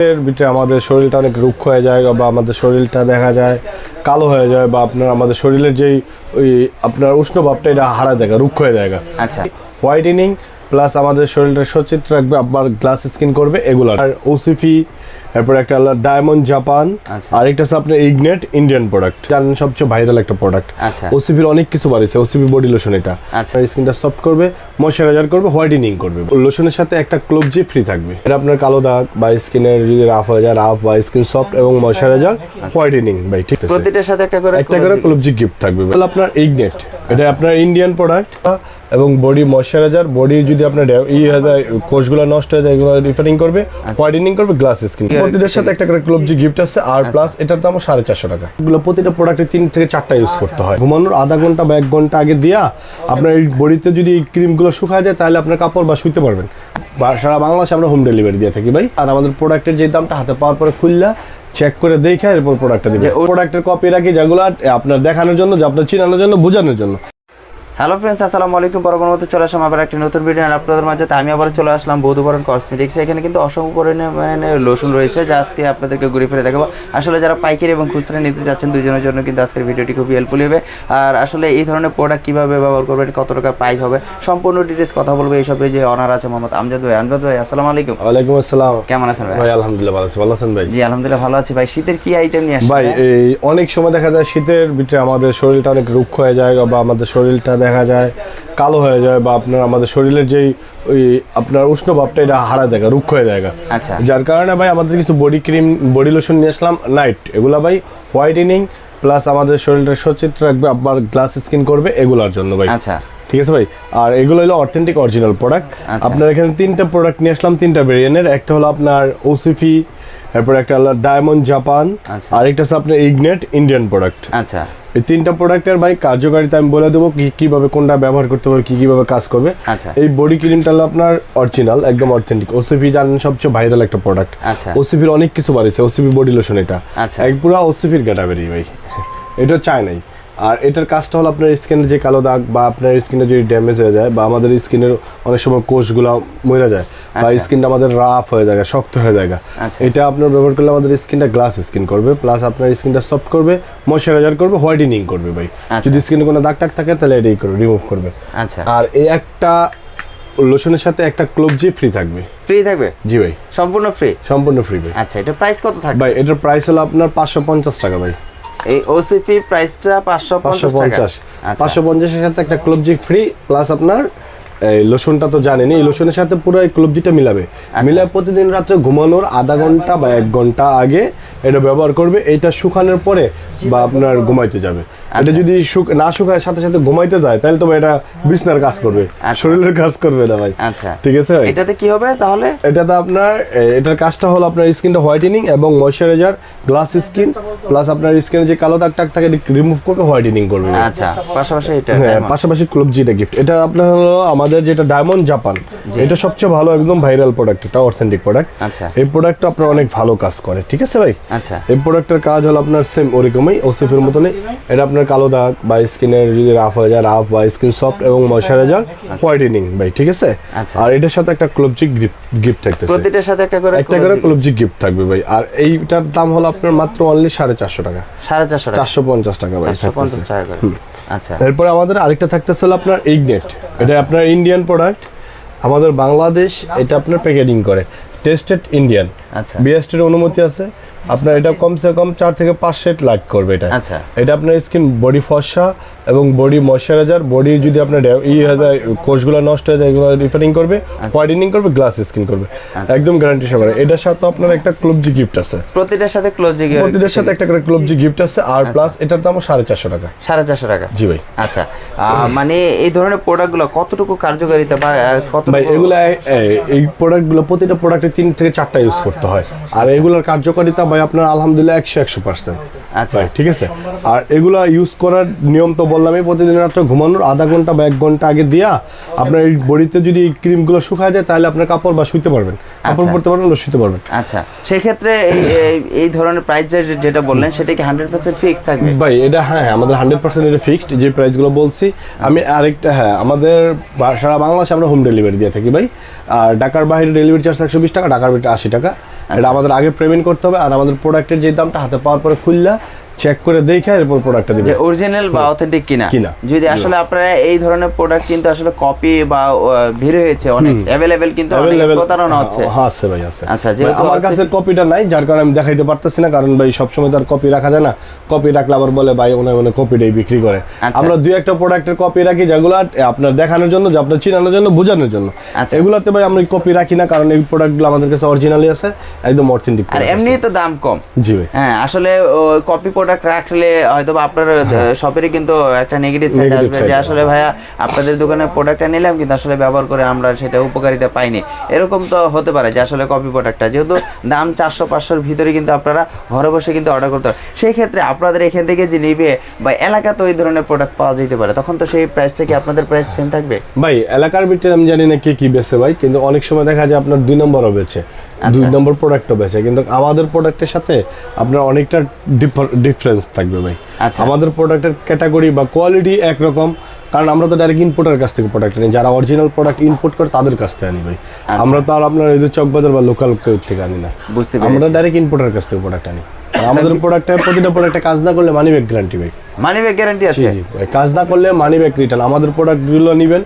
এর ভিতরে আমাদের শরীরটা অনেক রুক্ষ হয়ে যায় বা আমাদের শরীরটা দেখা যায় কালো হয়ে যায় বা আপনার আমাদের শরীরের যেই ওই আপনার উষ্ণ ভাবটা এটা হারা জায়গা রুক্ষ হয়ে যায় আচ্ছা। হোয়াইটেনিং প্লাস আমাদের শরীরটা সচিত্র রাখবে আপনার গ্লাস স্কিন করবে এগুলো। আর ওসিফি এরপর একটা হলো ডায়মন্ড জাপান আচ্ছা। আর একটা হচ্ছে আপনার ইগনেট ইন্ডিয়ান প্রোডাক্ট জানেন সবচেয়ে ভাইরাল একটা প্রোডাক্ট আচ্ছা। ওসিফির অনেক কিছু বাড়িছে ওসিফি বডি লোশন এটা। আচ্ছা। স্কিনটা সফট করবে ময়শ্চারাইজার করবে হোয়াইটেনিং করবে। লোশনের সাথে একটা ক্লোবজি ফ্রি থাকবে। এটা আপনার কালো দাগ বা স্কিনের যদি রাফ হয়ে যায় রাফ বা স্কিন সফট এবং ময়শ্চারাইজার হোয়াইটেনিং ভাই ঠিক আছে? প্রতিটার সাথে একটা করে একটা করে ক্লোবজি গিফট থাকবে। তাহলে আপনার ইগনেট এটা আপনার ইন্ডিয়ান প্রোডাক্ট এবং বডি ময়শ্চারাইজার বডি যদি আপনার ই হয়ে যায় কোষগুলো নষ্ট হয়ে যায় এগুলো রিপেয়ারিং করবে হোয়াইটেনিং করবে গ্লাস স্কিন প্রতিটার সাথে একটা করে ক্লোবজি গিফট আছে আর প্লাস এটার দাম সাড়ে চারশো টাকা। এগুলো প্রতিটা প্রোডাক্টে তিন থেকে চারটা ইউজ করতে হয়। ঘুমানোর আধা ঘণ্টা বা এক ঘণ্টা আগে দিয়া আপনার এই বডিতে যদি এই ক্রিমগুলো শুকায় যায় তাহলে আপনার কাপড় বা শুইতে পারবেন। বা সারা বাংলাদেশে আমরা হোম ডেলিভারি দিয়ে থাকি ভাই। আর আমাদের প্রোডাক্টের যে দামটা হাতে পাওয়ার পরে খুললা চেক করে দেখে এরপর প্রোডাক্টটা দিবে। প্রোডাক্টের কপি রাখি যেগুলো আপনার দেখানোর জন্য যে আপনার চিনানোর জন্য বোঝানোর জন্য। হ্যালো ফ্রেন্ডস আসসালামু আলাইকুম। পরবর্তী চলে আসলাম আবার একটি নতুন ভিডিও আপনাদের মাঝে আমি আবার চলে আসলাম বৌদ্ধবরণ কসমেটিক্স এখানে কিন্তু অসংখ্য পরিমাণে লোশন রয়েছে যা আজকে আপনাদেরকে ঘুরে ফিরে দেখাবো। আসলে যারা পাইকারি এবং খুচরা নিতে যাচ্ছেন দুজনের জন্য কিন্তু আজকের ভিডিওটি খুবই হেল্পফুল হবে। আর আসলে এই ধরনের প্রোডাক্ট কীভাবে ব্যবহার করবেন কত টাকা প্রাইস হবে সম্পূর্ণ ডিটেলস কথা বলব এইসবে যে অনার আছে মোহাম্মদ আমজাদ ভাই। আমজাদ ভাই আসসালামু আলাইকুম। ওয়ালাইকুম আসসালাম। কেমন আছেন ভাই? ভাই আলহামদুলিল্লাহ ভালো আছি। ভালো আছেন ভাই? জি আলহামদুলিল্লাহ ভালো আছি ভাই। শীতের কি আইটেম নিয়ে আসছেন ভাই এই অনেক সময় দেখা যায় শীতের ভিতরে আমাদের শরীরটা অনেক রুক্ষ হয়ে যায় বা আমাদের শরীরটা দেখা যায় কালো হয়ে যায় বা আপনার আমাদের শরীরের যেই ওই আপনার উষ্ণ ভাবটা এটা হারা জায়গা রুক্ষ হয়ে যায় আচ্ছা। যার কারণে ভাই আমাদের কিছু বডি ক্রিম বডি লোশন নিয়ে আসলাম নাইট এগুলা ভাই হোয়াইটেনিং প্লাস আমাদের শরীরটা সচিত্র রাখবে আপনার গ্লাস স্কিন করবে এগুলার জন্য ভাই। আচ্ছা। ঠিক আছে ভাই? আর এগুলো হলো অথেন্টিক অরিজিনাল প্রোডাক্ট। আপনার এখানে তিনটা প্রোডাক্ট নিয়ে আসলাম তিনটা ভেরিয়েন্টের একটা হলো আপনার ওসিফি এরপর একটা হলো ডায়মন্ড জাপান আরেকটা আর একটা হচ্ছে আপনার ইগনেট ইন্ডিয়ান প্রোডাক্ট আচ্ছা। এই তিনটা প্রোডাক্টের ভাই কার্যকারিতা আমি বলে দেবো কি কীভাবে কোনটা ব্যবহার করতে হবে কি কীভাবে কাজ করবে। আচ্ছা। এই বডি ক্রিমটা হলো আপনার অরিজিনাল একদম অথেন্টিক ওসিপি জানেন সবচেয়ে ভাইরাল একটা প্রোডাক্ট আচ্ছা। ওসিপির অনেক কিছু বাড়িছে ওসিপি বডি লোশন এটা। আচ্ছা। এক পুরো ওসিপির বেরিয়ে ভাই। এটা চায় নাই আর এটার কাজটা হলো আপনার স্কিনের যে কালো দাগ বা আপনার স্কিনে যদি ড্যামেজ হয়ে যায় বা আমাদের স্কিনের অনেক সময় কোষগুলো মরে যায় বা আচ্ছা। স্কিনটা আমাদের রাফ হয়ে যায় শক্ত হয়ে যায় আচ্ছা। এটা আপনার ব্যবহার করলে আমাদের স্কিনটা গ্লাস স্কিন করবে প্লাস আপনার স্কিনটা সফট করবে ময়শ্চারাইজার করবে হোয়াইটেনিং করবে ভাই। আচ্ছা। যদি স্কিনে কোনো দাগ টাগ থাকে তাহলে এটাই করবে রিমুভ করবে। আচ্ছা। আর এই একটা লোশনের সাথে একটা ক্লোবজি ফ্রি থাকবে। ফ্রি থাকবে? জি ভাই। সম্পূর্ণ ফ্রি সম্পূর্ণ ফ্রি ভাই। আচ্ছা এটা প্রাইস কত থাকবে? ভাই এটার প্রাইস হলো আপনার পাঁচশো পঞ্চাশ টাকা ভাই। এই ওসিপি প্রাইসটা পাঁচশো পাঁচশো পঞ্চাশ টাকা। পঞ্চাশ। আচ্ছা। পাঁচশো পঞ্চাশের সাথে একটা ক্লোবজি ফ্রি প্লাস আপনার এই লোশনটা তো জানেনি এই লোশনের সাথে পুরো এই ক্লোবজিটা মিলাবে। মিলা প্রতিদিন রাত্রে ঘুমানোর আধা ঘণ্টা বা এক ঘণ্টা আগে এটা ব্যবহার করবে। এটা শুকানোর পরে বা আপনার ঘুমাইতে যাবে। আচ্ছা। এটা যদি না শুকায় সাথে সাথে ঘুমাইতে যায় তাহলে তো এটা বিছনার কাজ করবে। আচ্ছা। শরীরের কাজ করবে না ভাই। আচ্ছা। ঠিক আছে এটাতে কি হবে তাহলে? এটাতে আপনার এটার কাজটা হলো আপনার স্কিনটা হোয়াইটেনিং এবং ময়শ্চারাইজার গ্লাস স্কিন প্লাস আপনার স্কিনে যে কালো দাগ টাগ থাকে রিমুভ করবে হোয়াইটেনিং করবে আচ্ছা পাশাপাশি এটা হ্যাঁ। পাশাপাশি ক্লোবজিটা গিফট এটা আপনার হলো আমাদের যেটা ডায়মন্ড জাপান এটা সবচেয়ে ভালো একদম ভাইরাল প্রোডাক্ট এটা অথেন্টিক প্রোডাক্ট আচ্ছা। এই প্রোডাক্টটা আপনার অনেক ভালো কাজ করে ঠিক আছে ভাই? আচ্ছা। এই প্রোডাক্টের কাজ হলো আপনার সেম ওরকমই ওসিফের মতনই। এটা আপনার কালো দাগ বা স্কিনের যদি রাফ হয়ে যায় রাফ বা স্কিন সফট এবং ময়শ্চারাইজার হোয়াইটেনিং ভাই ঠিক আছে? আচ্ছা। আর এটার সাথে একটা ক্লোবজি গিফট থাকতেছে। প্রতিটার সাথে একটা করে একটা করে ক্লোবজি গিফট থাকবে ভাই। আর এইটার দাম হলো আপনার মাত্র অনলি সাড়ে চারশো টাকা। সাড়ে চারশো টাকা। চারশো পঞ্চাশ টাকা ভাই চারশো পঞ্চাশ থাকতেছে। টাকা করে। আচ্ছা। এরপরে আমাদের আরেকটা থাকতেছে হলো আপনার ইগনেট এটা আপনার ইন্ডিয়ান প্রোডাক্ট আমাদের বাংলাদেশ এটা আপনার প্যাকেজিং করে। টেস্টেড ইন্ডিয়ান আচ্ছা। বিএসটির অনুমতি আছে। আপনার এটা কমসে কম চার থেকে পাঁচ সেট লাগ করবে এটা। আচ্ছা। এটা আপনার স্কিন বডি ফর্সা এবং বডি ময়শ্চারাইজার বডি যদি আপনার ই হয়ে যায় কোষগুলো নষ্ট হয়ে যায় এগুলো রিপেয়ারিং করবে হোয়াইটেনিং করবে গ্লাস স্কিন করবে। একদম গ্যারান্টি সহকারে। এটার সাথে আপনার একটা ক্লোবজি গিফট আছে। প্রতিটার সাথে ক্লোজিং প্রতিটার সাথে একটা করে ক্লোবজি গিফট আছে আর প্লাস এটার দাম সাড়ে চারশো টাকা। সাড়ে চারশো টাকা। জি ভাই। আচ্ছা। মানে এই ধরনের প্রোডাক্টগুলো কতটুকু কার্যকারিতা বা কত ভাই এগুলা এই প্রোডাক্টগুলো প্রতিটা প্রোডাক্টে তিন থেকে চারটা ইউজ করতে হয়। আর এগুলোর কার্যকারিতা ভাই আপনার আলহামদুলিল্লাহ একশো একশো পার্সেন্ট আচ্ছা। ঠিক আছে? আর এগুলা ইউজ করার নিয়ম তো বললামই প্রতিদিন রাত্রে ঘুমানোর আধা ঘণ্টা বা এক ঘণ্টা আগে দিয়া আপনার এই বডিতে যদি এই ক্রিমগুলো শুকায় যায় তাহলে আপনার কাপড় বা শুইতে পারবেন। কাপড় আচ্ছা। পরতে পারবেন বা শুইতে পারবেন। আচ্ছা। সেক্ষেত্রে এই এই- এই ধরনের প্রাইস যেটা বললেন সেটা কি হান্ড্রেড পার্সেন্ট ফিক্স থাকবে? ভাই এটা হ্যাঁ হ্যাঁ আমাদের হান্ড্রেড পার্সেন্ট এটা ফিক্সড যে প্রাইসগুলো বলছি। আমি আরেকটা হ্যাঁ আমাদের সারা বাংলাদেশে আমরা হোম ডেলিভারি দিয়ে থাকি ভাই। আর ঢাকার বাইরে ডেলিভারি চার্জ একশো বিশ টাকা ঢাকার ভিতরে আশি টাকা। এটা আমাদের আগে পেমেন্ট করতে হবে আর আমাদের প্রোডাক্টের যে দামটা হাতে পাওয়ার পরে খুললা চেক করে দেখে এরপর প্রোডাক্টটা দিবে। যে অরিজিনাল বা অথেন্টিক কিনা। কিনা। যদি আসলে আপনারা এই ধরনের প্রোডাক্ট কিন্তু আসলে কপি বা ভিড় হয়েছে অনেক। কিন্তু অনেক প্রতারণা হচ্ছে। হ্যাঁ আছে ভাই আছে। আচ্ছা, যেহেতু আমার কাছে কপিটা নাই যার কারণে আমি দেখাইতে পারতেছি না কারণ ভাই সবসময় তার কপি রাখা যায় না। কপি রাখলে আবার বলে ভাই কপিটাই বিক্রি করে। আচ্ছা। আমরা দুই একটা প্রোডাক্টের কপি রাখি যেগুলো আপনার দেখানোর জন্য যে আপনার চিনানোর জন্য বোঝানোর জন্য। আচ্ছা। এগুলোতে ভাই আমরা কপি রাখি না কারণ এই প্রোডাক্টগুলো আমাদের কাছে অরিজিনালি আছে একদম অথেন্টিক আর এমনি তো দাম কম। জি ভাই। হ্যাঁ আসলে কপি প্রোডাক্ট রাখলে হয়তো আপনার শপেরই কিন্তু একটা নেগেটিভ সাইড আসবে যে আসলে ভাইয়া আপনাদের দোকানে প্রোডাক্টটা নিলাম কিন্তু আসলে ব্যবহার করে আমরা সেটা উপকারিতা পাইনি। এরকম তো হতে পারে যে আসলে কপি প্রোডাক্টটা যেহেতু দাম চারশো পাঁচশোর ভিতরে কিন্তু আপনারা ঘরে বসে কিন্তু অর্ডার করতে পারেন। সেই ক্ষেত্রে আপনাদের এখান থেকে যে নিবে বা এলাকাতে ওই ধরনের প্রোডাক্ট পাওয়া যেতে পারে তখন তো সেই প্রাইসটা কি আপনাদের প্রাইস সেম থাকবে? ভাই এলাকার ভিতরে আমি জানি না কে কি বেচে ভাই কিন্তু অনেক সময় দেখা যায় আপনার দুই নম্বরও আচ্ছা। দুই নম্বর প্রোডাক্টও বেচে। কিন্তু আমাদের প্রোডাক্টের সাথে আপনার অনেকটা ডিফারেন্স থাকবে ভাই। আচ্ছা। আমাদের প্রোডাক্টের ক্যাটাগরি বা কোয়ালিটি একরকম। কারণ আমরা তো ডাইরেক্ট ইনপুটের কাছ থেকে প্রোডাক্ট আনি। যারা অরিজিনাল প্রোডাক্ট ইনপুট করে তাদের কাছ থেকে আনি ভাই। আমরা তো আর আপনার এই যে চকবাজার বা লোকাল কেউ থেকে আনি না। বুঝতে আমরা ডাইরেক্ট ইনপুটের কাছ থেকে প্রোডাক্ট আনি। আমাদের প্রোডাক্টে প্রতিটা প্রোডাক্টে কাজ না করলে মানি ব্যাক গ্যারান্টি ভাই। মানি ব্যাক গ্যারান্টি আছে? জি কাজ না করলে মানি ব্যাক রিটার্ন আমাদের প্রোডাক্টগুলো নেবেন।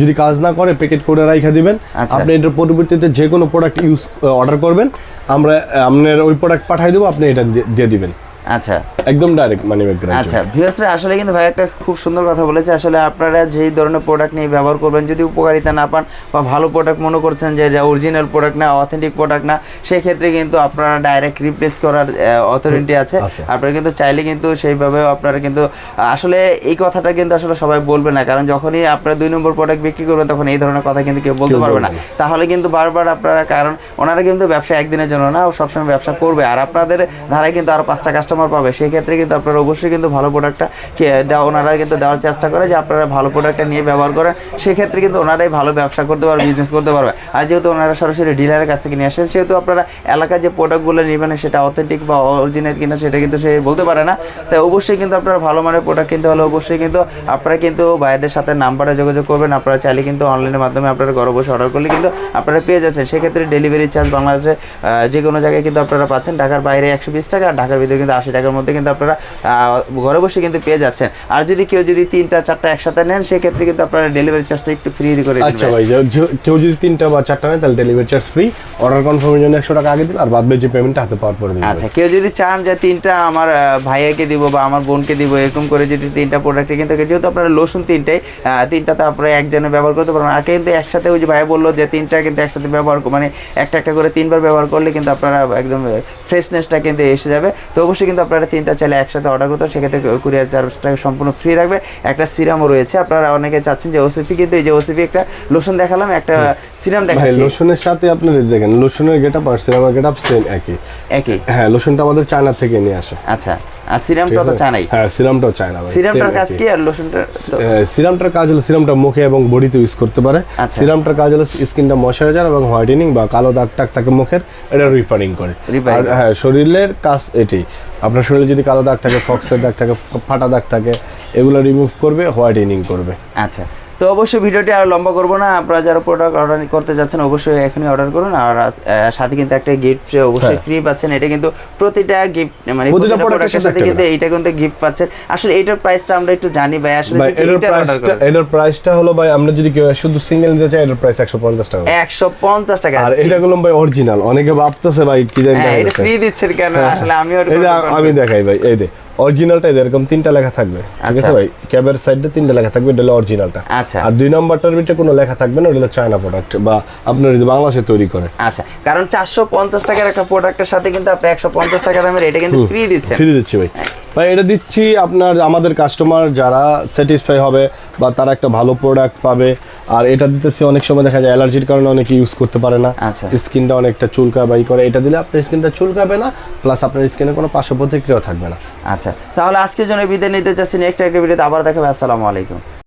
যদি কাজ না করে প্যাকেট করে রাইখা দিবেন। আচ্ছা। আপনি এটার পরবর্তীতে যে কোনো প্রোডাক্ট ইউজ অর্ডার করবেন। আমরা আপনার ওই প্রোডাক্ট পাঠিয়ে দেবো আপনি এটা দিয়ে দিবেন। আচ্ছা। একদম ডাইরেক্ট মানি ব্যাক গ্যারান্টি আচ্ছা ভিউয়ার্সরা আসলে কিন্তু ভাই একটা খুব সুন্দর কথা বলেছে আসলে আপনারা যেই ধরনের প্রোডাক্ট নিয়ে ব্যবহার করবেন যদি উপকারিতা না পান বা ভালো প্রোডাক্ট মনে করছেন যে অরিজিনাল প্রোডাক্ট না অথেন্টিক প্রোডাক্ট না সেই ক্ষেত্রে কিন্তু আপনারা ডাইরেক্ট রিপ্লেস করার অথরিটি আছে। আপনারা কিন্তু চাইলে কিন্তু আপনারা কিন্তু আসলে এই কথাটা কিন্তু আসলে সবাই বলবে না কারণ যখনই আপনারা দুই নম্বর প্রোডাক্ট বিক্রি করবেন তখন এই ধরনের কথা কিন্তু কেউ বলতে পারবে না। তাহলে কিন্তু বারবার আপনারা কারণ ওনারা কিন্তু ব্যবসা একদিনের জন্য না ও সবসময় ব্যবসা করবে। আর আপনাদের ধারায় কিন্তু আরও পাঁচটা কাস্টমার পাবে। সেই ক্ষেত্রে কিন্তু আপনারা অবশ্যই কিন্তু ভালো প্রোডাক্টটা ওনারা কিন্তু দেওয়ার চেষ্টা করে যে আপনারা ভালো প্রোডাক্টটা নিয়ে ব্যবহার করেন। সেক্ষেত্রে কিন্তু ওনারাই ভালো ব্যবসা করতে পারবে বিজনেস করতে পারবে। আর যেহেতু ওনারা সরাসরি ডিলারের কাছ থেকে নিয়ে আসেন, সেহেতু আপনারা এলাকার যে প্রোডাক্টগুলো নেবেন, সেটা অথেন্টিক বা অরিজিনাল কিনা, সেটা কিন্তু সে বলতে পারে না। তাই অবশ্যই কিন্তু আপনারা ভালো মানের প্রোডাক্ট কিনতে হলে অবশ্যই কিন্তু আপনারা কিন্তু ভাইদের সাথে নাম্বারে যোগাযোগ করবেন। আপনারা চাইলে কিন্তু অনলাইনের মাধ্যমে আপনারা ঘরে বসে অর্ডার করলে কিন্তু আপনারা পেয়ে যাচ্ছেন। সেক্ষেত্রে ডেলিভারি চার্জ বাংলাদেশে যে কোনো জায়গায় কিন্তু আপনারা পাচ্ছেন। ঢাকার বাইরে একশো বিশ টাকা আর ঢাকার ভিতরে কিন্তু আশি টাকার মধ্যে কিন্তু আপনারা ঘরে বসে কিন্তু পেয়ে যাচ্ছেন। আর যদি কেউ যদি তিনটা চারটা একসাথে নেন সেক্ষেত্রে কিন্তু আপনারা ডেলিভারি চার্জটা একটু ফ্রি করে আচ্ছা ভাই কেউ যদি তিনটা বা চারটা নেয় তাহলে ডেলিভারি চার্জ ফ্রি অর্ডার কনফার্মের জন্য একশো টাকা আগে দিবে আর বাদ যে পেমেন্টটা হাতে পাওয়ার পরে দিবে আচ্ছা কেউ যদি চান যে তিনটা আমার ভাইয়াকে দিব বা আমার বোনকে দিব এরকম করে যদি তিনটা প্রোডাক্টে কিন্তু যেহেতু আপনারা লসুন তিনটাই আহ, তিনটাতে আপনারা একজনে ব্যবহার করতে পারবেন আর কিন্তু একসাথে ওই যে ভাইয়া বলল যে তিনটা কিন্তু একসাথে ব্যবহার মানে একটা একটা করে তিনবার ব্যবহার করলে কিন্তু আপনারা একদম ফ্রেশনেসটা কিন্তু এসে যাবে। তো অবশ্যই কিন্তু আপনারা তিনটা চাইলে একসাথে অর্ডার করতে সেক্ষেত্রে কুরিয়ার চার্জটা সম্পূর্ণ ফ্রি থাকবে। একটা সিরামও রয়েছে। আপনারা অনেকে চাচ্ছেন যে ওসিপি কিন্তু এই যে ওসিপি একটা লোশন দেখালাম একটা সিরাম ভাই দেখাচ্ছি। লোশনের সাথে আপনার এই দেখেন লোশনের গেট আপ আর সিনেমার গেট আপ সেম একই। একই? হ্যাঁ লোশনটা আমাদের চায়না থেকে নিয়ে আসে। আচ্ছা। আর সিরামটা তো? চানাই হ্যাঁ সিরামটাও চায়না ভাই সিরামটার কাজ। কি আর লোশনটা সিরামটার কাজ হলো সিরামটা মুখে এবং বডিতে ইউজ করতে পারে। আচ্ছা। সিরামটার কাজ হলো স্কিনটা ময়শ্চারাইজার এবং হোয়াইটেনিং বা কালো দাগ টাগ থাকে মুখের এটা রিফারিং করে। আর। হ্যাঁ শরীরের কাজ এটি। আপনার শরীরে যদি কালো দাগ থাকে ফক্সের দাগ থাকে, ফাটা দাগ থাকে, এগুলো রিমুভ করবে হোয়াইটেনিং করবে। আচ্ছা। তো অবশ্যই ভিডিওটি আর লম্বা করব না। আপনারা যারা প্রোডাক্ট অর্ডার করতে যাচ্ছেন অবশ্যই এখনই অর্ডার করুন। আর সাথে কিন্তু একটা গিফট অবশ্যই হ্যাঁ। ফ্রি পাচ্ছেন। এটা কিন্তু প্রতিটা গিফট মানে প্রতিটা প্রোডাক্টের সাথে কিন্তু এইটা কিন্তু গিফট পাচ্ছেন। আসলে এটার প্রাইসটা আমরা একটু জানি ভাই। আসলে এটার প্রাইসটা এটার প্রাইসটা হলো ভাই আমরা যদি কেউ শুধু সিঙ্গেল নিতে চাই এটার প্রাইস একশো পঞ্চাশ টাকা। একশো পঞ্চাশ টাকা। আর এটা গুলো ভাই অরিজিনাল অনেকে ভাবতেছে ভাই কি জানি হ্যাঁ এটা ফ্রি দিচ্ছেন কেন? আসলে আমি আমি দেখাই ভাই এই দে। অরিজিনালটা এরকম তিনটা লেখা থাকবে। ঠিক আচ্ছা। আছে ভাই? ক্যাবের সাইডে তিনটা লেখা থাকবে এটা হলো অরিজিনালটা আচ্ছা। আর দুই নম্বরটার ভিতরে কোনো লেখা থাকবে না ওটা হলো চায়না প্রোডাক্ট বা আপনার এই যে বাংলাদেশে তৈরি করে। আচ্ছা কারণ চারশো পঞ্চাশ টাকার একটা প্রোডাক্টের সাথে কিন্তু আপনি একশো পঞ্চাশ টাকা দামের এটা কিন্তু ফ্রি দিচ্ছেন। ফ্রি দিচ্ছি ভাই। ভাই এটা দিচ্ছি আপনার আমাদের কাস্টমার যারা স্যাটিসফাই হবে বা তারা একটা ভালো প্রোডাক্ট পাবে। আর এটা দিতেছি অনেক সময় দেখা যায় অ্যালার্জির কারণে অনেকে ইউজ করতে পারে না। আচ্ছা। স্কিনটা অনেকটা চুলকাবাই করে। এটা দিলে আপনার স্কিনটা চুলকাবে না প্লাস আপনার স্কিনে কোনো পার্শ্ব প্রতিক্রিয়াও থাকবে না। আচ্ছা তাহলে আজকের জন্য বিদায় নিতে চাচ্ছি নেক্সট একটা ভিডিওতে আবার দেখাবে আসসালামু আলাইকুম।